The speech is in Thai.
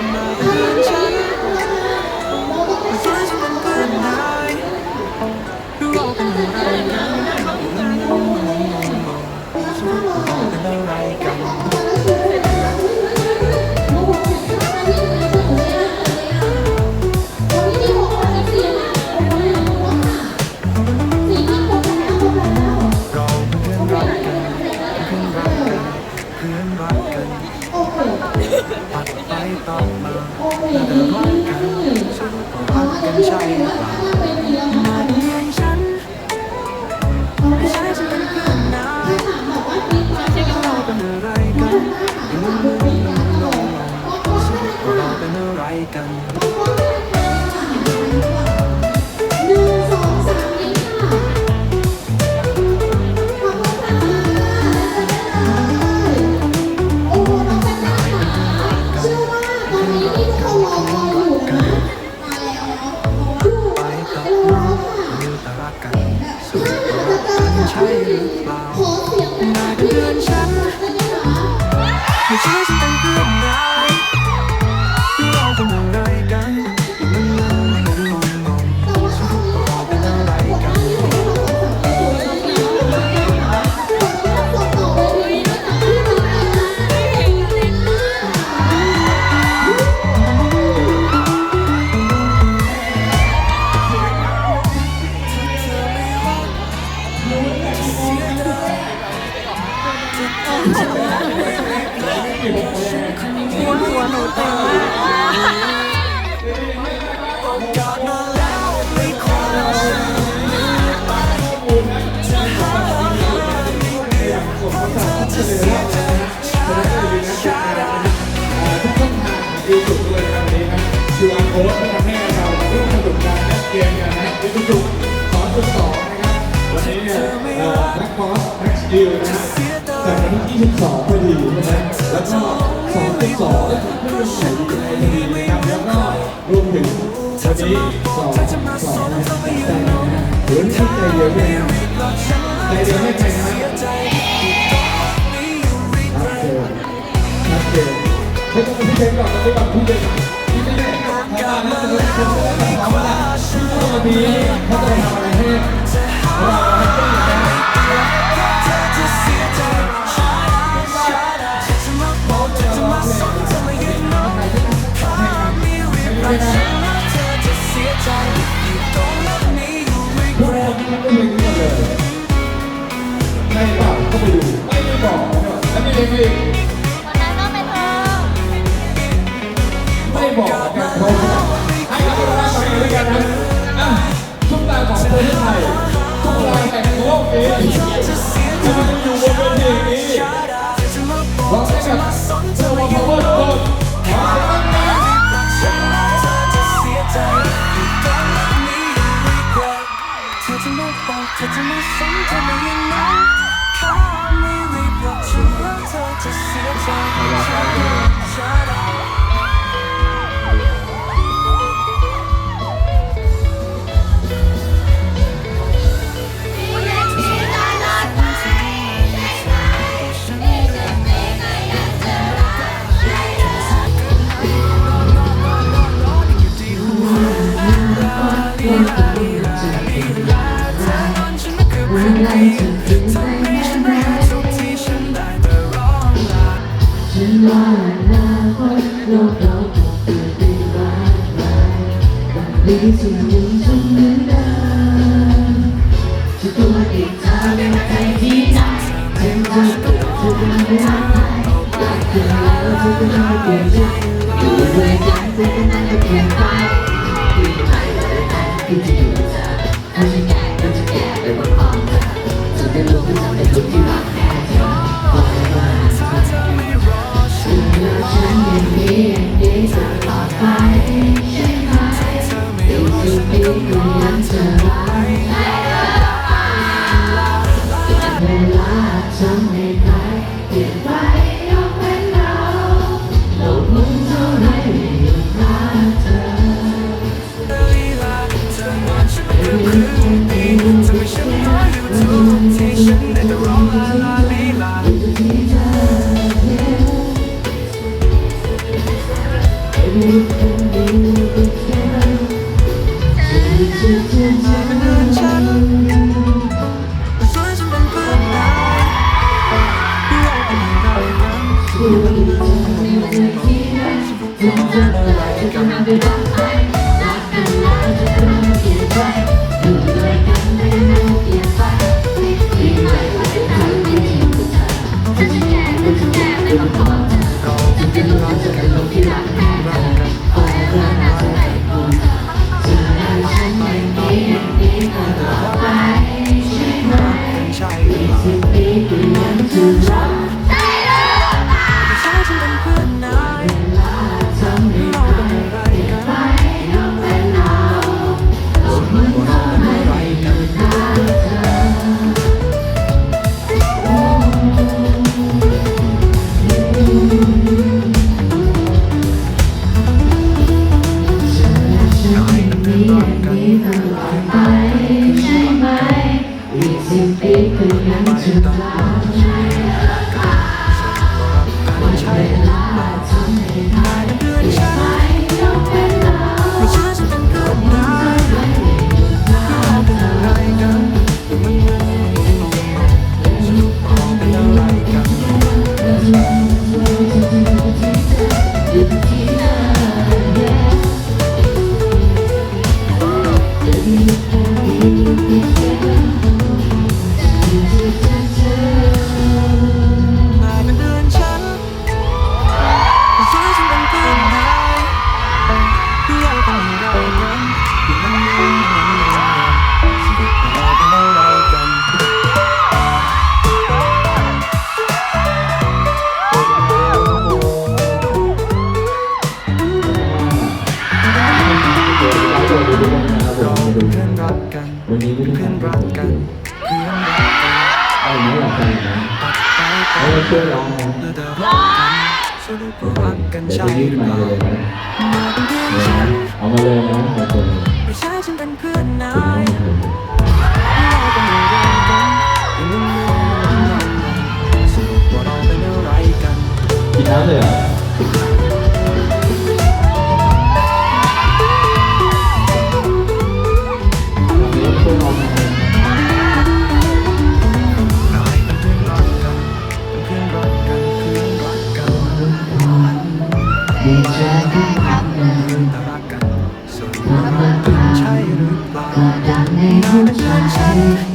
Good night. แล้วเดินรักกันสุดรักกันใช่หรือเปล่ามาเรียนฉันไม่ใช่จะเป็นเพื่อนนายเราเป็นอะไรกันงงงงงงสรุปว่าเราเป็นอะไรกัน QR code ที่ทำให้เราร่วมสนุกการเล่นเกมกันนะยูทูบสอนจุดสองนะครับวันนี้เนี่ยเอ่อนักคอร์สแม็กซ์ดิวนะฮะจากวันที่22พอดีใช่ไหมแล้วก็2.2และเพื่อนใหญ่ดีพอดีนะครับแล้วก็รวมถึงวันนี้สองสองนะครับใจนะฮะหรือที่ใจเดียวเนี่ยใจเดียวให้ใครนะชัดเจนชัดเจนให้ต้องพี่เจนก่อนตอนนี้ก่อนพี่เจน ถามว่าวันี้เขาจะทำอะไรให้เราให้ได้ทุกคนไม่รู้เลยใช่เปล่าไปดูไม่ได้บอกแล้วมีอะไรอีก แต่มีสิ่งหนึ่ฉันเหมือนเดิมฉันตัวติดเธอในใจที่ไหนฉันจะเกิดฉันไม่ได้อยากเจอแล้วฉันก็ไม่เปลี่ยนใจอยู่ด้วยกันเธอก็นั่เปลี่ยนไปที่ไหนก็ได้ที่จะอยู่เธอถ้าฉันแก่ก็จะแก่ไปบนของเธอฉันจะรู้ว่าฉันเป็นคนที่รักแท้เธอขอให้ว่าเธอรอฉันรักฉันอย่างนี้อย่างนี้ตลอดไป Don't have it all, I, not gonna lie, just gonna get it right. Thank you. 前方 วันนี้ไม่ต้องทำเป็นคนเดียวเอาเนื้อหลับไปนะแล้วช่วยร้องนะเดี๋ยวจะยื่นมาเลยนะ করবেন 你的小孩